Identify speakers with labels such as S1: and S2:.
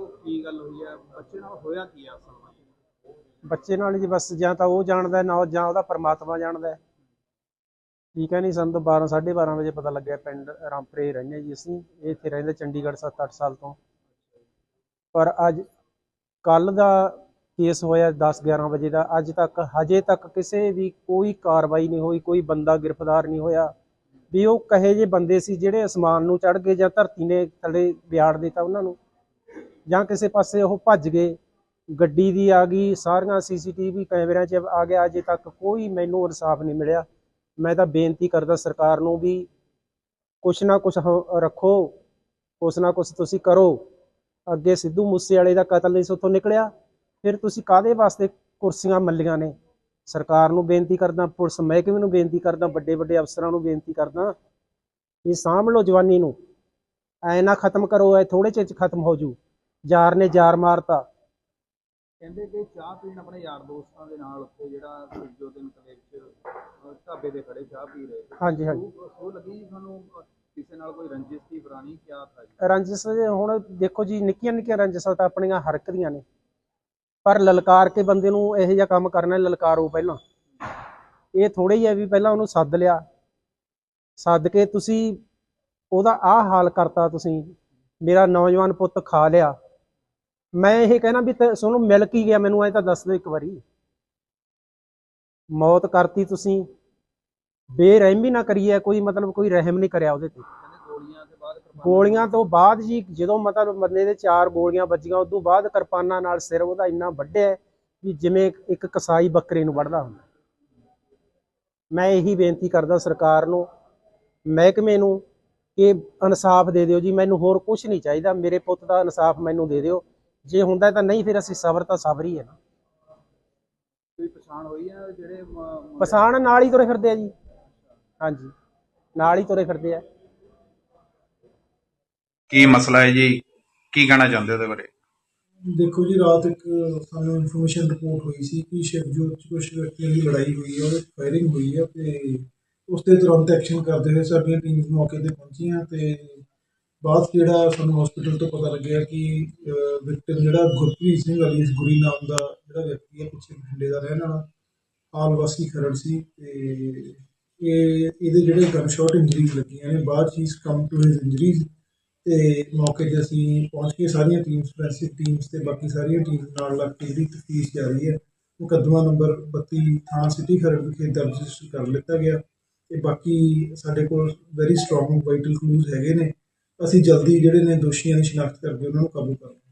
S1: ਦੱਸੋ ਕੀ ਗੱਲ ਹੋਈ ਹੈ ਬੱਚੇ ਨਾਲ ਹੋਇਆ ਕੀ ਆ ਅਸਲ ਵਿੱਚ?
S2: ਬੱਚੇ ਨਾਲ ਜੀ ਬਸ ਜਾਂ ਤਾਂ ਉਹ ਜਾਣਦਾ, ਨਾ ਜਾਂ ਉਹਦਾ ਪਰਮਾਤਮਾ ਜਾਣਦਾ। ਹੈ। ਠੀਕ ਹੈ ਨਹੀਂ ਸਾਨੂੰ ਤਾਂ 12 12:30 ਵਜੇ ਪਤਾ ਲੱਗਿਆ ਪਿੰਡ ਰਾਮਪੁਰੇ ਰਹਿੰਦੇ ਜੀ ਅਸੀਂ। ਇਹ ਇੱਥੇ ਰਹਿੰਦੇ ਚੰਡੀਗੜ੍ਹ 7-8 ਸਾਲ ਤੋਂ। ਪਰ ਅੱਜ ਕੱਲ ਦਾ ਕੇਸ ਹੋਇਆ 10-11 ਵਜੇ ਦਾ। ਅੱਜ ਤੱਕ, ਹਜੇ ਤੱਕ ਕਿਸੇ ਵੀ ਕੋਈ ਕਾਰਵਾਈ ਨਹੀਂ ਹੋਈ, ਕੋਈ ਬੰਦਾ ਗ੍ਰਿਫਤਾਰ ਨਹੀਂ ਹੋਇਆ। ਵੀ ਉਹ ਕਹੇ ਜੇ ਬੰਦੇ ਸੀ ਜਿਹੜੇ ਅਸਮਾਨ ਨੂੰ ਚੜ ਗਏ ਜਾਂ ਧਰਤੀ ਨੇ ਥੱਲੇ ਵਿਆੜ ਦਿੱਤਾ ਉਹਨਾਂ ਨੂੰ। ਜਾਂ ਕਿਸੇ ਪਾਸੇ ਉਹ ਭੱਜ ਗਏ, ਗੱਡੀ ਦੀ ਆ ਗਈ, ਸਾਰੀਆਂ ਸੀਸੀਟੀਵੀ ਕੈਮਰਿਆਂ 'ਚ ਆ ਗਿਆ, ਅਜੇ ਤੱਕ ਕੋਈ ਮੈਨੂੰ ਇਨਸਾਫ ਨਹੀਂ ਮਿਲਿਆ। ਮੈਂ ਤਾਂ ਬੇਨਤੀ ਕਰਦਾ ਸਰਕਾਰ ਨੂੰ ਵੀ ਕੁਛ ਨਾ ਕੁਛ ਹ- ਰੱਖੋ, ਕੁਛ ਨਾ ਕੁਛ ਤੁਸੀਂ ਕਰੋ। ਅੱਗੇ ਸਿੱਧੂ ਮੂਸੇਵਾਲੇ ਦਾ ਕਤਲ ਨਹੀਂ ਸੋਥੋਂ ਨਿਕਲਿਆ, ਫਿਰ ਤੁਸੀਂ ਕਾਦੇ ਵਾਸਤੇ ਕੁਰਸੀਆਂ ਮੱਲੀਆਂ ਨੇ? ਸਰਕਾਰ ਨੂੰ ਬੇਨਤੀ ਕਰਦਾ, ਪੁਲਿਸ ਮਹਿਕਮੇ ਨੂੰ ਬੇਨਤੀ ਕਰਦਾ ਵੱਡੇ ਵੱਡੇ ਅਫਸਰਾਂ ਨੂੰ ਬੇਨਤੀ ਕਰਦਾ ਵੀ ਸਾਂਭ ਲਓ ਜਵਾਨੀ ਨੂੰ। ਐ ਨਾ ਖਤਮ ਕਰੋ, ਐ ਥੋੜੇ ਚਿਰ ਚ ਖਤਮ ਹੋ ਜੂ। ਯਾਰ ਨੇ ਯਾਰ ਮਾਰਤਾ।
S1: ਕਹਿੰਦੇ ਕਿ ਚਾਹ ਪੀਣ ਆਪਣੇ ਯਾਰ ਦੋਸਤਾਂ ਦੇ ਨਾਲ ਉੱਥੇ ਜਿਹੜਾ ਜੋ ਦਿਨ ਕਲੇ ਵਿੱਚ ਅਹ, ਢਾਬੇ ਤੇ ਖੜੇ ਚਾਹ ਪੀ ਰਹੇ।
S2: ਹਾਂਜੀ ਹਾਂਜੀ।
S1: ਉਹ ਲੱਗੀ ਤੁਹਾਨੂੰ ਕਿਸੇ ਨਾਲ ਕੋਈ ਰੰਜਿਸ਼ ਦੀ ਪੁਰਾਣੀ ਕਿਆ ਥਾ ਜੀ?
S2: ਰੰਜਸ ਹੁਣ ਦੇਖੋ ਜੀ ਨਿੱਕੀਆਂ ਨਿੱਕੀਆਂ ਰੰਜਸਾਂ ਤਾਂ ਆਪਣੀਆਂ ਹਰ ਇੱਕ ਦੀਆਂ ਨੇ। ਪਰ ਲਲਕਾਰ ਕੇ ਬੰਦੇ ਨੂੰ ਇਹੋ ਜਿਹਾ ਕੰਮ ਕਰਨਾ ਲਲਕਾਰੋ ਪਹਿਲਾਂ। ਇਹ ਥੋੜੇ ਹੀ ਹੈ ਵੀ ਪਹਿਲਾਂ ਉਹਨੂੰ ਸੱਦ ਲਿਆ। ਸੱਦ ਕੇ ਤੁਸੀਂ ਉਹਦਾ ਆਹ ਹਾਲ ਕਰਤਾ ਤੁਸੀਂ। ਮੇਰਾ ਨੌਜਵਾਨ ਪੁੱਤ ਖਾ ਲਿਆ। ਮੈਂ ਇਹ ਕਹਿਣਾ ਵੀ ਤੇ ਤੁਹਾਨੂੰ ਮਿਲ ਕੀ ਗਿਆ ਮੈਨੂੰ, ਐ ਤਾਂ ਦੱਸ ਦਿਓ ਇੱਕ ਵਾਰੀ। ਮੌਤ ਕਰਤੀ ਤੁਸੀਂ, ਬੇਰਹਿਮੀ ਨਾ ਕਰੀਏ, ਕੋਈ ਮਤਲਬ ਕੋਈ ਰਹਿਮ ਨਹੀਂ ਕਰਿਆ ਉਹਦੇ ਤੇ।
S1: ਗੋਲੀਆਂ
S2: ਗੋਲੀਆਂ ਤੋਂ ਬਾਅਦ ਜੀ, ਜਦੋਂ ਮਤਲਬ ਬੰਦੇ ਦੇ ਚਾਰ ਗੋਲੀਆਂ ਵੱਜੀਆਂ ਉਸ ਤੋਂ ਬਾਅਦ ਕਿਰਪਾਨਾਂ ਨਾਲ ਸਿਰ ਉਹਦਾ ਇੰਨਾ ਵੱਢਿਆ ਵੀ ਜਿਵੇਂ ਇੱਕ ਕਸਾਈ ਬੱਕਰੇ ਨੂੰ ਵੱਢਦਾ ਹੁੰਦਾ। ਮੈਂ ਇਹੀ ਬੇਨਤੀ ਕਰਦਾ ਸਰਕਾਰ ਨੂੰ, ਮਹਿਕਮੇ ਨੂੰ, ਕਿ ਇਨਸਾਫ ਦੇ ਦਿਓ ਜੀ, ਮੈਨੂੰ ਹੋਰ ਕੁਝ ਨਹੀਂ ਚਾਹੀਦਾ। ਮੇਰੇ ਪੁੱਤ ਦਾ ਇਨਸਾਫ ਮੈਨੂੰ ਦੇ ਦਿਓ। ਜੇ ਹੁੰਦਾ ਤਾਂ ਨਹੀਂ ਫਿਰ ਅਸੀਂ ਸਬਰ ਤਾਂ ਸਬਰ ਹੀ ਹੈ ਨਾ।
S1: ਕੋਈ ਪਛਾਣ ਹੋਈ ਹੈ ਜਿਹੜੇ ਮ-
S2: ਪਛਾਣ ਨਾਲ ਹੀ ਤੁਰੇ ਫਿਰਦੇ ਆ ਜੀ। ਹਾਂਜੀ ਨਾਲ ਹੀ ਤੁਰੇ ਫਿਰਦੇ ਆ।
S3: ਕੀ ਮਸਲਾ ਹੈ ਜੀ? ਕੀ ਕਹਿਣਾ ਚਾਹੁੰਦੇ ਹੋ ਉਹਦੇ ਬਾਰੇ?
S4: ਦੇਖੋ ਜੀ ਰਾਤ ਇੱਕ ਸਾਨੂੰ ਇਨਫੋਰਮੇਸ਼ਨ ਰਿਪੋਰਟ ਹੋਈ ਸੀ ਕਿ ਸ਼ਿਵਜੋਤ 'ਚ ਕੁਝ ਵਿਅਕਤੀਆਂ ਦੀ ਲੜਾਈ ਹੋਈ ਹੈ ਉਹਦੇ ਫਾਇਰਿੰਗ ਹੋਈ ਹੈ ਤੇ ਉਸ ਤੇ ਤੁਰੰਤ ਐਕਸ਼ਨ ਕਰਦੇ ਹੋਏ ਸਾਡੀਆਂ ਟੀਮਸ ਮੌਕੇ ਤੇ ਪਹੁੰਚੀਆਂ ਤੇ ਬਾਅਦ 'ਚ ਜਿਹੜਾ ਸਾਨੂੰ ਹਸਪੀਟਲ ਤੋਂ ਪਤਾ ਲੱਗਿਆ ਕਿ ਵਿਕਟਿਮ ਜਿਹੜਾ ਗੁਰਪ੍ਰੀਤ ਸਿੰਘ ਅਲੀਸ ਗੁਰੀ ਨਾਮ ਦਾ ਜਿਹੜਾ ਵਿਅਕਤੀ ਹੈ, ਪਿੱਛੇ ਬਠਿੰਡੇ ਦਾ ਰਹਿਣ ਵਾਲਾ, ਆਲ ਵਾਸੀ ਖਰੜ ਸੀ ਤੇ ਇਹ, ਇਹਦੇ ਜਿਹੜੇ ਗਨ ਸ਼ਾਟ ਇੰਜਰੀਜ਼ ਲੱਗੀਆਂ ਨੇ, ਬਾਅਦ 'ਚ ਇਸ ਕਮ ਟੂ ਹਿਸ ਇੰਜਰੀਜ਼ ਤੇ ਮੌਕੇ ਤੇ ਅਸੀਂ ਪਹੁੰਚ ਕੇ ਸਾਰੀਆਂ ਟੀਮਸ ਫੋਰੈਂਸਿਕ ਟੀਮਸ ਤੇ ਬਾਕੀ ਸਾਰੀਆਂ ਟੀਮਸ ਨਾਲ ਲੱਗ ਕੇ ਜਿਹੜੀ ਤਫਤੀਸ਼ ਜਾਰੀ ਹੈ। ਮੁਕੱਦਮਾ ਨੰਬਰ 32 ਥਾਣਾ ਸਿਟੀ ਖਰੜ ਵਿਖੇ ਦਰਜ ਰਜਿਸਟਰ ਕਰ ਲਿੱਤਾ ਗਿਆ ਤੇ ਬਾਕੀ ਸਾਡੇ ਕੋਲ ਵੈਰੀ ਸਟਰੋਂਗ ਵਾਈਟਲ ਕਲੂਜ਼ ਹੈਗੇ ਨੇ। ਅਸੀਂ ਜਲਦੀ ਜਿਹੜੇ ਨੇ ਦੋਸ਼ੀਆਂ ਦੀ ਸ਼ਨਾਖਤ ਕਰਕੇ ਉਹਨਾਂ ਨੂੰ ਕਾਬੂ ਕਰਾਂਗੇ।